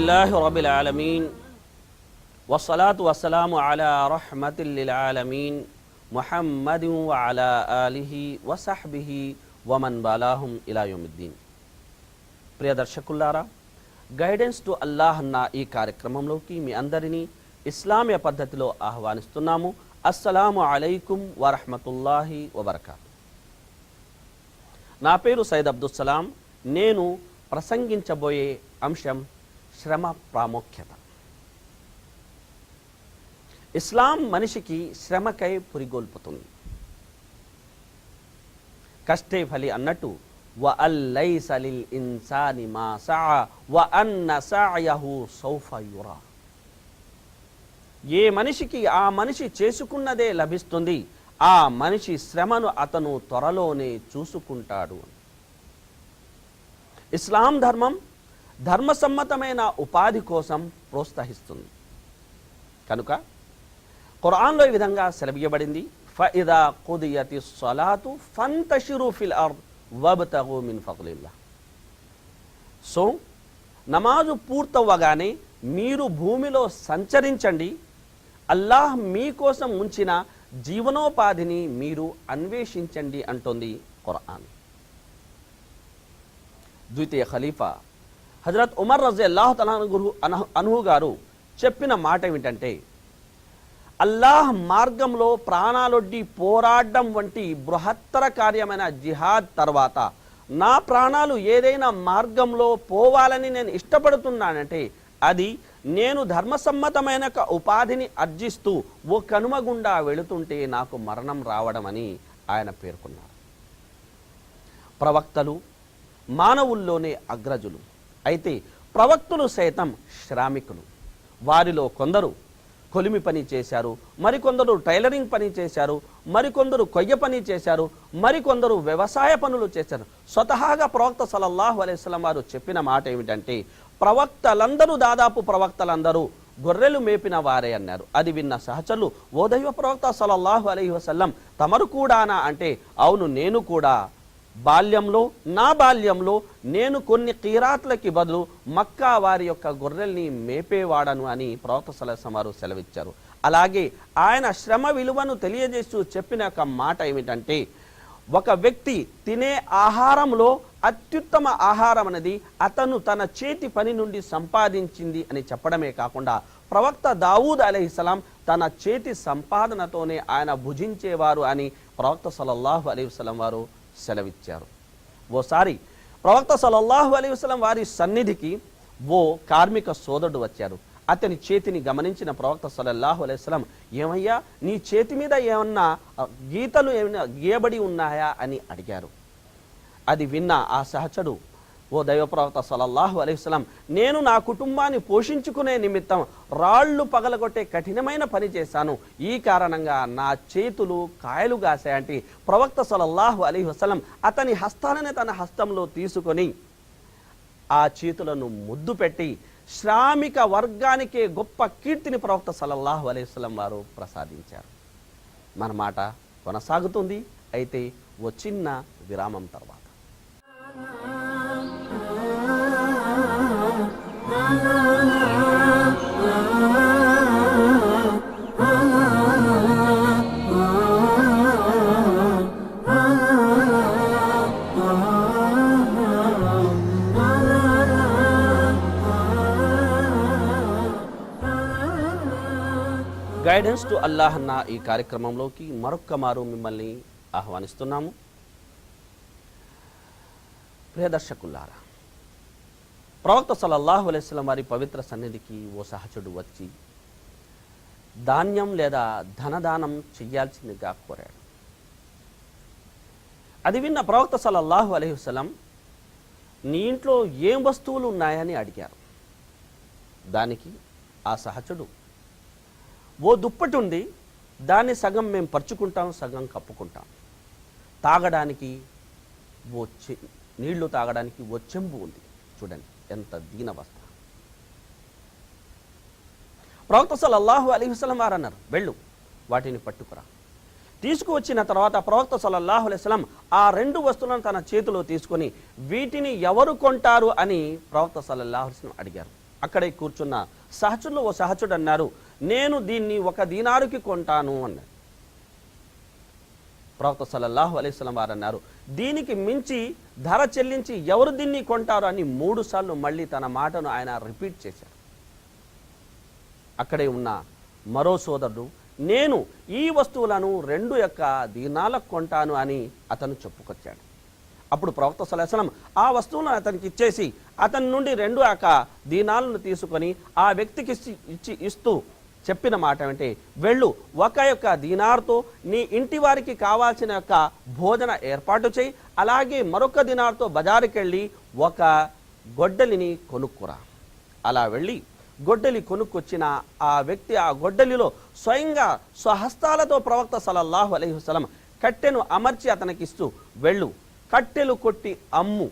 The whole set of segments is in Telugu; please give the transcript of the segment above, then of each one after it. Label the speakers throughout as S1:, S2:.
S1: رب العالمين والصلاة والسلام على رحمة للعالمين محمد وعلى آله وصحبه ومن بالاهم إلى يوم الدين ప్రియ దర్శకులారా గైడెన్స్ టు అల్లాహ్ అన్న ఈ కార్యక్రమంలోకి మీ అందరినీ ఇస్లామీయ పద్ధతిలో ఆహ్వానిస్తున్నాము అస్సలాము అలైకుం వరహమతుల్లాహి వబర్కాతు నా పేరు సైద్ అబ్దుస్సలాం నేను ప్రసంగించబోయే అంశం శ్రమ ప్రాముఖ్యత. ఇస్లాం మనిషికి శ్రమకై పురిగోల్పుతుంది. కష్టే ఫలి అన్నట్టు వ అల్లైస ఇన్సాని మా సా వ అన్న సాయహు సౌఫయురా ఏ మనిషికి ఆ మనిషి చేసుకున్నదే లభిస్తుంది ఆ మనిషి శ్రమను అతను త్వరలోనే చూసుకుంటాడు. ఇస్లాం ధర్మం ధర్మసమ్మతమైన ఉపాధి కోసం ప్రోత్సహిస్తుంది. కనుక ఖురాన్లో ఈ విధంగా సెలవియబడింది ఫఇదా కుదియతి సలాతు ఫంతషిరు ఫిల్ అర్ద్ వబ్తగు మిన్ ఫضలిల్లా సో నమాజు పూర్తవ్వగానే మీరు భూమిలో సంచరించండి అల్లాహ్ మీకోసం ఉంచిన జీవనోపాధిని మీరు అన్వేషించండి అంటోంది ఖురాన్. ద్వితీయ ఖలీఫా హజరత్ ఉమర్ రజే అల్లాహ్ తలాను అనుహు గారు చెప్పిన మాట ఏమిటంటే అల్లాహ్ మార్గంలో ప్రాణాలొడ్డి పోరాడడం వంటి బృహత్తర కార్యమైన జిహాద్ తర్వాత నా ప్రాణాలు ఏదైనా మార్గంలో పోవాలని నేను ఇష్టపడుతున్నానంటే అది నేను ధర్మసమ్మతమైన ఒక ఉపాధిని అర్జిస్తూ ఓ కనుమ గుండా వెళుతుంటే నాకు మరణం రావడం అని ఆయన పేర్కొన్నారు. ప్రవక్తలు మానవుల్లోనే అగ్రజులు. అయితే ప్రవక్తులు సైతం శ్రామికులు. వారిలో కొందరు కొలిమి పని చేశారు మరికొందరు టైలరింగ్ పని చేశారు మరికొందరు కొయ్య పని చేశారు మరికొందరు వ్యవసాయ పనులు చేశారు. స్వతహాగా ప్రవక్త సలల్లాహు అలైస్లం వారు చెప్పిన మాట ఏమిటంటే ప్రవక్తలందరూ దాదాపు ప్రవక్తలందరూ గొర్రెలు మేపిన వారే అన్నారు. అది విన్న సహచరులు ఓ దైవ ప్రవక్త సలల్లాహు అలైహి వసల్లం తమరు కూడానా? అంటే అవును నేను కూడా బాల్యంలో నా బాల్యంలో నేను కొన్ని కీరాట్లకి బదులు మక్కా వారి యొక్క గొర్రెల్ని మేపేవాడను అని ప్రవక్త సలహం వారు సెలవిచ్చారు. అలాగే ఆయన శ్రమ విలువను తెలియజేస్తూ చెప్పిన ఒక మాట ఏమిటంటే ఒక వ్యక్తి తినే ఆహారంలో అత్యుత్తమ ఆహారం అనేది అతను తన చేతి పని నుండి సంపాదించింది అని చెప్పడమే కాకుండా ప్రవక్త దావూద్ అలీస్లాం తన చేతి సంపాదనతోనే ఆయన భుజించేవారు అని ప్రవక్త సలల్లాహు అలీ వసలం వారు సెలవిచ్చారు. ఓసారి ప్రవక్త సలల్లాహు అలీ వసలం వారి సన్నిధికి ఓ కార్మిక సోదరుడు వచ్చారు. అతని చేతిని గమనించిన ప్రవక్త సలల్లాహు అలైస్లం ఏమయ్యా నీ చేతి మీద ఏమన్నా గీతలు ఏమైనా గీయబడి ఉన్నాయా? అని అడిగారు. అది విన్న ఆ సహచడు ఓ దైవప్రవక్త సలల్లాహు అలైస్లాం నేను నా కుటుంబాన్ని పోషించుకునే నిమిత్తం రాళ్ళు పగలగొట్టే కఠినమైన పని చేశాను. ఈ కారణంగా నా చేతులు కాయలు గాసాయంటే ప్రవక్త సలల్లాహు అలీ వసలం అతని హస్తాలని తన హస్తంలో తీసుకొని ఆ చేతులను ముద్దు పెట్టి శ్రామిక వర్గానికే గొప్ప కీర్తిని ప్రవక్త సలల్లాహు అలైస్లం వారు ప్రసాదించారు. మన మాట కొనసాగుతుంది. అయితే ఓ చిన్న విరామం తర్వాత. గైడెన్స్ టు అల్లాహ్ అన్న ఈ కార్యక్రమంలోకి మరొక్క మారు మిమ్మల్ని ఆహ్వానిస్తున్నాము. ప్రియదర్శకులారా ప్రవక్త సలల్లాహు అలైస్లం వారి పవిత్ర సన్నిధికి ఓ సహచరుడు వచ్చి ధాన్యం లేదా ధనదానం చెయ్యాల్సిందిగా కోరాడు. అది విన్న ప్రవక్త సలల్లాహు అలైహి నీ ఇంట్లో ఏం వస్తువులు ఉన్నాయని అడిగారు. దానికి ఆ సహచరుడు ఓ దుప్పటి ఉంది దాన్ని సగం మేము పరుచుకుంటాం సగం కప్పుకుంటాం. తాగడానికి ఓ చె నీళ్ళు తాగడానికి ఓ చెంబు ఉంది చూడండి. ఎంత దీనవస్థ ప్రవక్త సలల్లాహు అలీ వసలం వారు అన్నారు వెళ్ళు వాటిని పట్టుకురా. తీసుకువచ్చిన తర్వాత ప్రవక్త సలల్లాహు అలైస్లం ఆ రెండు వస్తువులను తన చేతిలో తీసుకొని వీటిని ఎవరు కొంటారు? అని ప్రవక్త సలల్లాహు అలైస్లం అడిగారు. అక్కడే కూర్చున్న సహచుల్లో ఓ సహచుడు అన్నారు నేను దీన్ని ఒక దీనారుకి కొంటాను అన్నారు. ప్రవక్త సల్లల్లాహు అలైస్లం వారు అన్నారు దీనికి మించి ధర చెల్లించి ఎవరు దీన్ని కొంటారు అని మూడు సార్లు మళ్ళీ తన మాటను ఆయన రిపీట్ చేశారు. అక్కడే ఉన్న మరో సోదరుడు నేను ఈ వస్తువులను రెండు యొక్క దీనాలకు కొంటాను అని అతను చెప్పుకొచ్చాడు. అప్పుడు ప్రవక్త సలహసలం ఆ వస్తువులను అతనికి ఇచ్చేసి అతని నుండి రెండు యొక్క దీనాలను తీసుకొని ఆ వ్యక్తికి ఇచ్చి ఇస్తూ చెప్పిన మాట అంటే వెళ్ళు ఒక యొక్క దీనార్తో నీ ఇంటి వారికి కావాల్సిన యొక్క భోజన ఏర్పాటు చేయి అలాగే మరొక దినార్తో బజారుకి వెళ్ళి ఒక గొడ్డలిని కొనుక్కురా. అలా వెళ్ళి గొడ్డలి కొనుక్కొచ్చిన ఆ వ్యక్తి ఆ గొడ్డలిలో స్వయంగా స్వహస్తాలతో ప్రవక్త సలల్లాహు అలహి వసలం కట్టెను అమర్చి అతనికి ఇస్తూ వెళ్ళు కట్టెలు కొట్టి అమ్ము.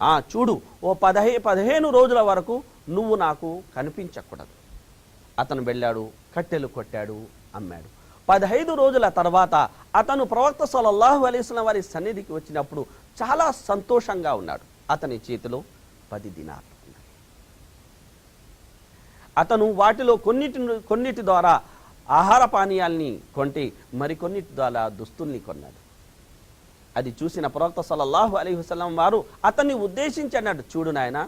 S1: ఆ చూడు ఓ పదహే పదిహేను రోజుల వరకు నువ్వు నాకు కనిపించకూడదు. అతను వెళ్ళాడు కట్టెలు కొట్టాడు అమ్మాడు. పదహైదు రోజుల తర్వాత అతను ప్రవక్త సలల్లాహు అలీస్లం వారి సన్నిధికి వచ్చినప్పుడు చాలా సంతోషంగా ఉన్నాడు. అతని చేతిలో పది దినాలు అతను వాటిలో కొన్నిటి కొన్నిటి ద్వారా ఆహార పానీయాల్ని కొంటే మరికొన్నిటి ద్వారా దుస్తుల్ని కొన్నాడు. అది చూసిన ప్రవక్త సలల్లాహు అలీ వసలం వారు అతన్ని ఉద్దేశించి అన్నాడు చూడు నాయన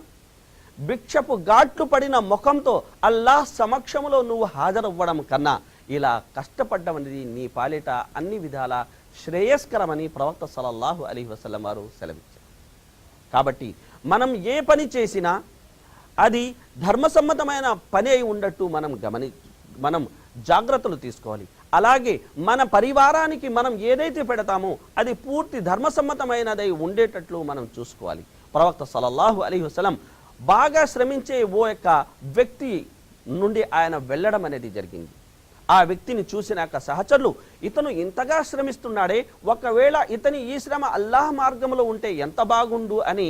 S1: భిక్షపు ఘాట్లు పడిన ముఖంతో అల్లాహ్ సమక్షములో నువ్వు హాజరవ్వడం కన్నా ఇలా కష్టపడ్డం అనేది నీ పాలిట అన్ని విధాల శ్రేయస్కరమని ప్రవక్త సలల్లాహు అలీ వసలం వారు సెలవిచ్చారు. కాబట్టి మనం ఏ పని చేసినా అది ధర్మసమ్మతమైన పని అయి ఉండట్టు మనం గమని మనం జాగ్రత్తలు తీసుకోవాలి. అలాగే మన పరివారానికి మనం ఏదైతే పెడతామో అది పూర్తి ధర్మసమ్మతమైనదై ఉండేటట్లు మనం చూసుకోవాలి. ప్రవక్త సలల్లాహు అలీ వసలం బాగా శ్రమించే ఓ యొక్క వ్యక్తి నుండి ఆయన వెళ్ళడం అనేది జరిగింది. ఆ వ్యక్తిని చూసినాక సహచరులు ఇతను ఇంతగా శ్రమిస్తున్నాడే ఒకవేళ ఇతని ఈ శ్రమ అల్లాహ్ మార్గంలో ఉంటే ఎంత బాగుండు అని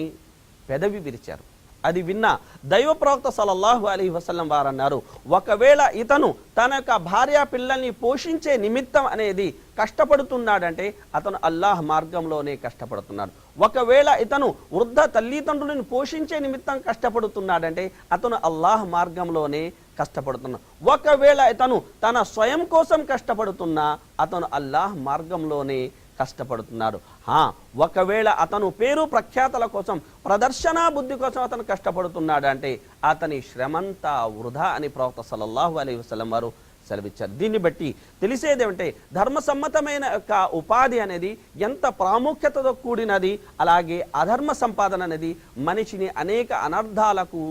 S1: పెదవి విరిచారు. అది విన్న దైవ ప్రవక్త సలల్లాహు అలీ వసలం వారు అన్నారు ఒకవేళ ఇతను తన యొక్క భార్య పిల్లల్ని పోషించే నిమిత్తం అనేది కష్టపడుతున్నాడంటే అతను అల్లాహ్ మార్గంలోనే కష్టపడుతున్నాడు. ఒకవేళ ఇతను వృద్ధ తల్లిదండ్రులను పోషించే నిమిత్తం కష్టపడుతున్నాడంటే అతను అల్లాహ్ మార్గంలోనే కష్టపడుతున్నాడు. ఒకవేళ ఇతను తన స్వయం కోసం కష్టపడుతున్నా అతను అల్లాహ్ మార్గంలోనే కష్టపడుతున్నారు. హా ఒకవేళ అతను పేరు ప్రఖ్యాతల కోసం ప్రదర్శన బుద్ధి కోసం అతను కష్టపడుతున్నాడు అంటే అతని శ్రమంతా వృధా అని ప్రవక్త సల్లల్లాహు అలీ వసలం వారు సెలవిచ్చారు. దీన్ని బట్టి తెలిసేదేమంటే ధర్మసమ్మతమైన యొక్క ఉపాధి అనేది ఎంత ప్రాముఖ్యతతో కూడినది అలాగే అధర్మ సంపాదన అనేది మనిషిని అనేక అనర్థాలకు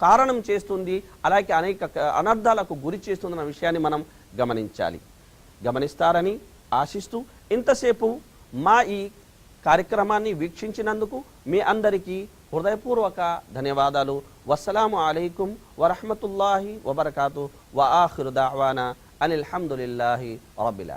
S1: కారణం చేస్తుంది అలాగే అనేక అనర్థాలకు గురి చేస్తుందన్న విషయాన్ని మనం గమనించాలి. గమనిస్తారని ఆశిస్తూ ఇంతసేపు మా ఈ కార్యక్రమాన్ని వీక్షించినందుకు మీ అందరికీ హృదయపూర్వక ధన్యవాదాలు. వస్సలాము అలైకుం వరహమతుల్లాహి వబర్కాతు. వ ఆఖిరు దావానా అనిల్ రబ్బిల్